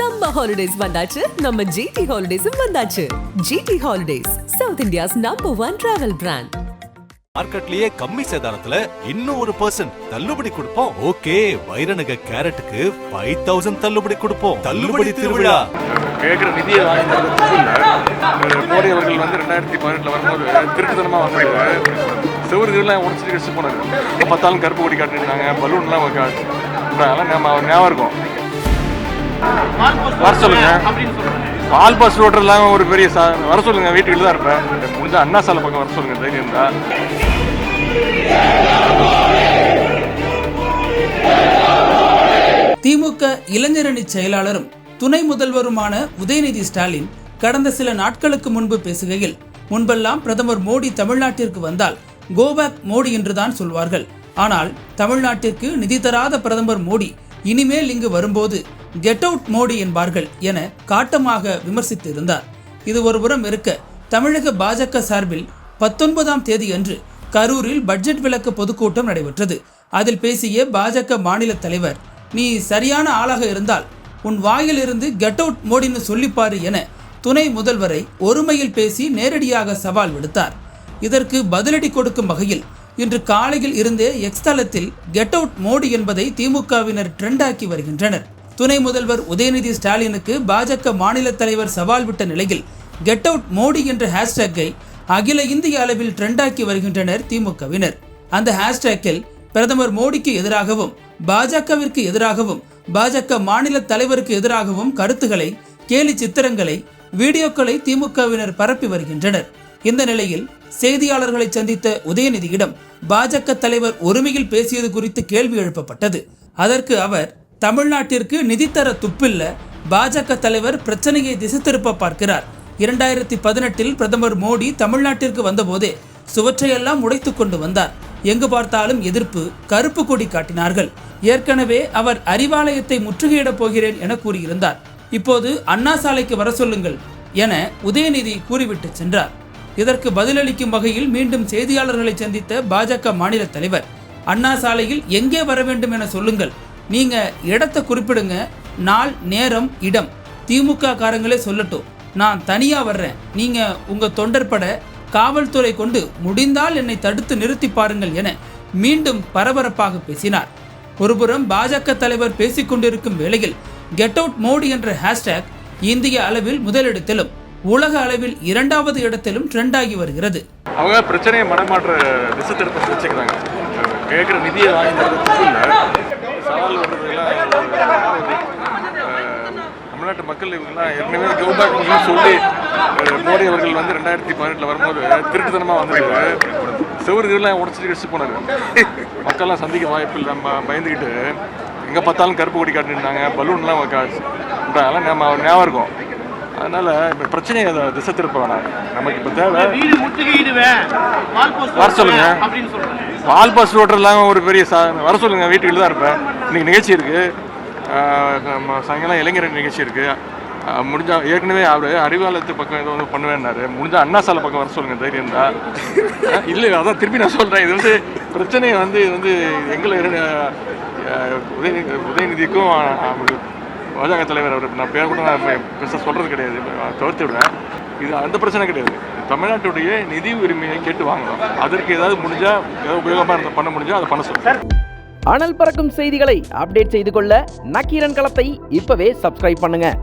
சம்ம ஹாலிடேஸ் வந்தாச்சு. நம்ம ஜிடி ஹாலிடேஸும் வந்தாச்சு. GT Holidays South India's number one travel brand மார்க்கெட்லயே கம்மி சேதாரத்துல இன்னும் ஒரு பர்சன்ட் தள்ளுபடி கொடுப்போம். ஓகே வைரநக கேரட்டுக்கு ஃபைவ் தௌசண்ட் தள்ளுபடி கொடுப்போம். தள்ளுபடி திருவிழா. கேட்குற நிதியை வாங்கி மோடி அவர்கள் வந்து ரெண்டாயிரத்தி பதினெட்டில் வரும்போது திருட்டுத்தனமாக வந்தாங்க செவருகள்லாம் உடச்சிட்டு கடிச்சு போனாரு. பத்தாலும் கருப்பு கொடி காட்டிருந்தாங்க பலூன்லாம் அதெல்லாம் நம்ம ஞாபகம் இருக்கும். வர சொல்லுங்க. பால் பாஸ் ரோட்டர்லாம் ஒரு பெரிய சா வர சொல்லுங்க வீட்டுக்கு தான் இருப்பேன். முடிஞ்ச அண்ணா சாலை பக்கம் வர சொல்லுங்க தைரியம் இருந்தா. திமுக இளைஞரணி செயலாளரும் துணை முதல்வருமான உதயநிதி ஸ்டாலின் கடந்த சில நாட்களுக்கு முன்பு பேசுகையில் முன்பெல்லாம் பிரதமர் மோடி தமிழ்நாட்டிற்கு வந்தால் கோபேக் மோடி என்றுதான் சொல்வார்கள். ஆனால் தமிழ்நாட்டிற்கு நிதி தராத பிரதமர் மோடி இனிமேல் இங்கு வரும்போது கெட் அவுட் மோடி என்பார்கள் என காட்டமாக விமர்சித்திருந்தார். இது ஒருபுறம் இருக்க தமிழக பாஜக சார்பில் பத்தொன்பதாம் தேதி அன்று கரூரில் பட்ஜெட் விளக்க பொதுக்கூட்டம் நடைபெற்றது. அதில் பேசிய பாஜக மாநில தலைவர் நீ சரியான ஆளாக இருந்தால் உன் வாயிலிருந்து கெட் அவுட் மோடின்னு சொல்லிப்பாரு என துணை முதல்வரை ஒருமையில் பேசி நேரடியாக சவால் விடுத்தார். இதற்கு பதிலடி கொடுக்கும் வகையில் இன்று காலையில் இருந்தே எக்ஸ்தலத்தில் கெட் அவுட் மோடி என்பதை திமுகவினர் ட்ரெண்டாக்கி வருகின்றனர். துணை முதல்வர் உதயநிதி ஸ்டாலினுக்கு பாஜக மாநில தலைவர் சவால் விட்ட நிலையில் கெட் அவுட் மோடி என்ற ஹேஷ்டேக்கை அகில இந்திய அளவில் ட்ரெண்டாக்கி வருகின்றனர் திமுகவினர். அந்த ஹேஷ்டேக்கில் பிரதமர் மோடிக்கு எதிராகவும் பாஜகவிற்கு எதிராகவும் பாஜக மாநில தலைவருக்கு எதிராகவும் கருத்துக்களை கேலி சித்திரங்களை வீடியோக்களை திமுகவினர் பரப்பி வருகின்றனர். இந்த நிலையில் செய்தியாளர்களை சந்தித்த உதயநிதியிடம் பாஜக தலைவர் ஒருமையில் பேசியது குறித்து கேள்வி எழுப்பப்பட்டது. அதற்கு அவர் தமிழ்நாட்டிற்கு நிதி தர துப்பில்ல. பாஜக தலைவர் பிரச்சனையை திசை திருப்ப பார்க்கிறார். இரண்டாயிரத்தி பதினெட்டில் பிரதமர் மோடி தமிழ்நாட்டிற்கு வந்தபோதே சுவற்றையெல்லாம் உடைத்து கொண்டு வந்தார். எங்கு பார்த்தாலும் எதிர்ப்பு கருப்பு கொடி காட்டினார்கள். ஏற்கனவே அவர் அறிவாலயத்தை முற்றுகையிடப் போகிறேன் என கூறியிருந்தார். இப்போது அண்ணா சாலைக்கு வர சொல்லுங்கள் என உதயநிதி கூறிவிட்டு சென்றார். இதற்கு பதிலளிக்கும் வகையில் மீண்டும் செய்தியாளர்களை சந்தித்த பாஜக மாநில தலைவர் அண்ணா சாலையில் எங்கே வர வேண்டும் என சொல்லுங்கள் நீங்கள் இடத்தை குறிப்பிடுங்க நாள் நேரம் இடம். திமுக காரங்களே சொல்லட்டும். நான் தனியாக வர்றேன். நீங்கள் உங்கள் தொண்டர்பட காவல்துறை கொண்டு முடிந்தால் என்னை தடுத்து நிறுத்தி பாருங்கள் என மீண்டும் பரபரப்பாக பேசினார். ஒருபுறம் பாஜக தலைவர் பேசிக்கொண்டிருக்கும் வேளையில் கெட் அவுட் மோடி என்ற ஹேஷ்டேக் இந்திய அளவில் முதலிடத்திலும் உலக அளவில் இரண்டாவது இடத்திலும் ட்ரெண்ட் ஆகி வருகிறது. அவங்க பிரச்சனையை மனமாற்ற திசை திருப்ப வச்சுக்கிறாங்க கேட்குற நிதியை வாங்கி இல்லை. சவால் தமிழ்நாட்டு மக்கள் இவங்கெல்லாம் ஏற்கனவே கவுபாக் சொல்லி மோடி அவர்கள் வந்து ரெண்டாயிரத்தி பதினெட்டில் வரும்போது திருட்டுத்தனமாக வந்தாரு செவருகள்லாம் உடச்சிட்டு கடிச்சு போனாரு. மக்கள்லாம் சந்திக்க வாய்ப்பு இல்லை. நம்ம பயந்துக்கிட்டு எங்கே பார்த்தாலும் கருப்பு கொடி காட்டுனாங்க பலூன்லாம் அதெல்லாம் நம்ம ஞாபகம் இருக்கும். அதனால இப்போ பிரச்சனையை அதை திசை திருப்ப வேணாம். நமக்கு இப்போ தேவை வீடு முற்றுகையிடுவேன் வால் போஸ்ட் வர சொல்லுங்க. அப்படின்னு சொல்றேன். பால் பாஸ் ரோட்டர்லாம் ஒரு பெரிய சா வர சொல்லுங்க வீட்டுக்கு தான் இருப்பேன். இன்னைக்கு நிகழ்ச்சி இருக்கு. ஆஹ் நம்ம சாயங்காலம் இளைஞர் நிகழ்ச்சி இருக்கு. ஆஹ் முடிஞ்சா ஏற்கனவே அவர் அறிவாலயத்து பக்கம் ஏதோ ஒன்று பண்ணுவேன்னாரு. முடிஞ்சா அண்ணா சாலை பக்கம் வர சொல்லுங்க தைரியம் ஆஹ் இல்லை அதான் திருப்பி நான் சொல்றேன். இது வந்து பிரச்சனையை வந்து இது வந்து எங்களை உதயநிதிக்கும் பாஜக தலைவர் அவர் நான் பேர் கூட நான் பெருசாக சொல்கிறது கிடையாது. தவிர்த்து விடுவேன் இது அந்த பிரச்சனை கிடையாது. தமிழ்நாட்டுடைய நிதி உரிமையை கேட்டு வாங்கலாம். அதற்கு ஏதாவது முடிஞ்சால் ஏதாவது உபயோகமாக இருந்தால் பண்ண முடிஞ்சால் அதை பண்ண சொல்லுங்கள் அனல் பறக்கும் செய்திகளை அப்டேட் செய்து கொள்ள நக்கீரன் களத்தை இப்பவே சப்ஸ்கிரைப் பண்ணுங்கள்